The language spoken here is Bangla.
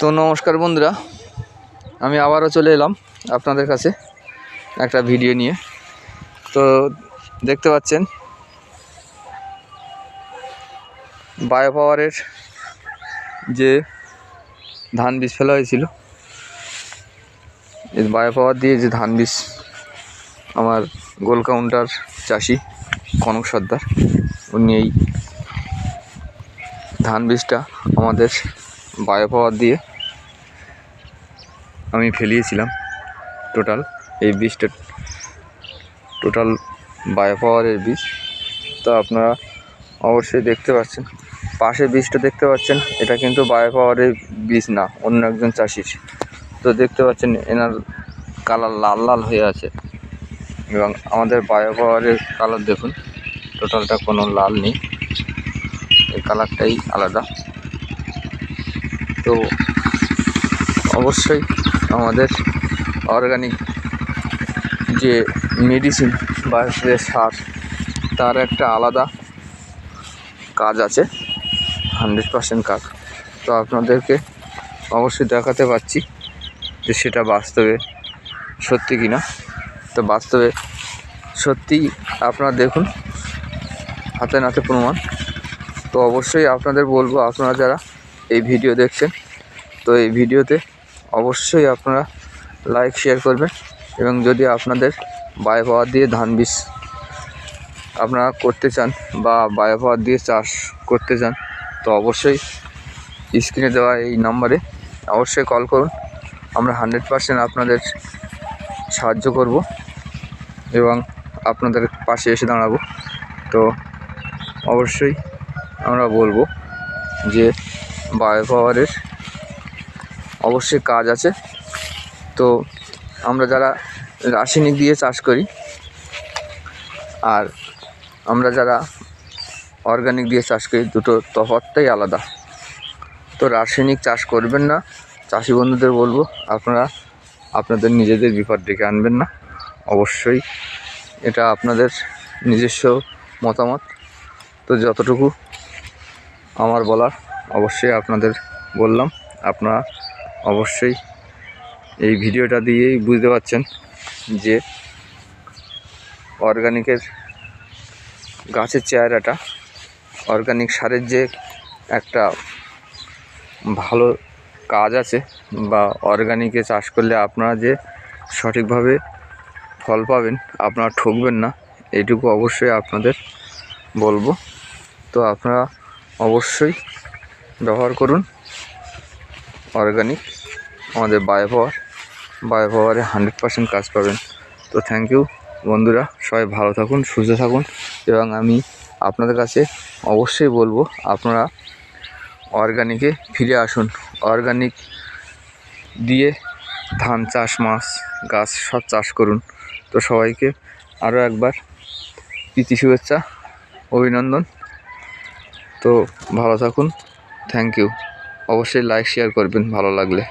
তো নমস্কার বন্ধুরা, আমি আবারও চলে এলাম আপনাদের কাছে একটা ভিডিও নিয়ে। তো দেখতে পাচ্ছেন বায়ো পাওয়ারের যে ধান বীজ ফেলা হয়েছিল বায়ো পাওয়ার দিয়ে যে ধান বীজ আমার গোল কাউন্টার চাষি কনক সর্দার, উনি এই ধান বীজটা আমাদের বায়ো পাওয়ার দিয়ে আমি ফেলিয়েছিলাম টোটাল এই বীজটা, টোটাল বায়ো পাওয়ারের বীজ। তো আপনারা অবশ্যই দেখতে পাচ্ছেন পাশে বীজটা দেখতে পাচ্ছেন, এটা কিন্তু বায়ো পাওয়ারের বীজ না, অন্য একজন চাষির। তো দেখতে পাচ্ছেন এনার কালার লাল লাল হয়ে আছে এবং আমাদের বায়ো পাওয়ারের কালার দেখুন, টোটালটা কোনো লাল নেই, এই কালারটাই আলাদা। তো অবশ্যই আমাদের অর্গানিক যে মেডিসিন বা যে সার, তার একটা আলাদা কাজ আছে হান্ড্রেড পার্সেন্ট কাজ। তো আপনাদেরকে অবশ্যই দেখাতে পাচ্ছি যে সেটা বাস্তবে সত্যি কি না তো বাস্তবে সত্যি আপনারা দেখুন, হাতে নাতে প্রমাণ। তো অবশ্যই আপনাদের বলব, আপনারা যারা এই ভিডিও দেখছেন তো এই ভিডিওতে অবশ্যই আপনারা লাইক শেয়ার করবেন এবং যদি আপনাদের বায়ো পাওয়ার দিয়ে ধান বীজ আপনারা করতে চান বা বায়ো পাওয়ার দিয়ে চাষ করতে চান, তো অবশ্যই স্ক্রিনে দেওয়া এই নাম্বারে অবশ্যই কল করুন। আমরা হান্ড্রেড পার্সেন্ট আপনাদের সাহায্য করব এবং আপনাদের পাশে এসে দাঁড়াবো। তো অবশ্যই আমরা বলব যে বায়ো পাওয়ারের অবশ্যই কাজ আছে। তো আমরা যারা রাসায়নিক দিয়ে চাষ করি, আর আমরা যারা অর্গানিক দিয়ে চাষ করি, দুটো তফাৎটাই আলাদা। তো রাসায়নিক চাষ করবেন না, চাষি বন্ধুদের বলব, আপনারা আপনাদের নিজেদের বিপদ ডেকে আনবেন না। অবশ্যই এটা আপনাদের নিজস্ব মতামত। তো যতটুকু আমার বলার, অবশ্যই আপনাদের বললাম, আপনারা অবশ্যই এই ভিডিওটা দিয়েই বুঝতে পারছেন যে অর্গানিকের গাছের চেহারাটা, অর্গানিক সারের যে একটা ভালো কাজ আছে বা অর্গানিকে চাষ করলে আপনারা যে সঠিকভাবে ফল পাবেন, আপনারা ঠকবেন না, এইটুকু অবশ্যই আপনাদের বলব। তো আপনারা অবশ্যই ব্যবহার করুন অর্গানিক। আমাদের বায়ো পাওয়ার বায়ো পাওয়ারে হান্ড্রেড পার্সেন্ট কাজ পাবেন। তো থ্যাংক ইউ বন্ধুরা, সবাই ভালো থাকুন, সুস্থ থাকুন, এবং আমি আপনাদের কাছে অবশ্যই বলব, আপনারা অর্গানিকে ফিরে আসুন। অর্গানিক দিয়ে ধান চাষ, মাছ, গাছ সব চাষ করুন। তো সবাইকে আরও একবার প্রীতি শুভেচ্ছা, অভিনন্দন। তো ভালো থাকুন থ্যাংক ইউ অবশ্যই লাইক শেয়ার করবেন, ভালো লাগলে।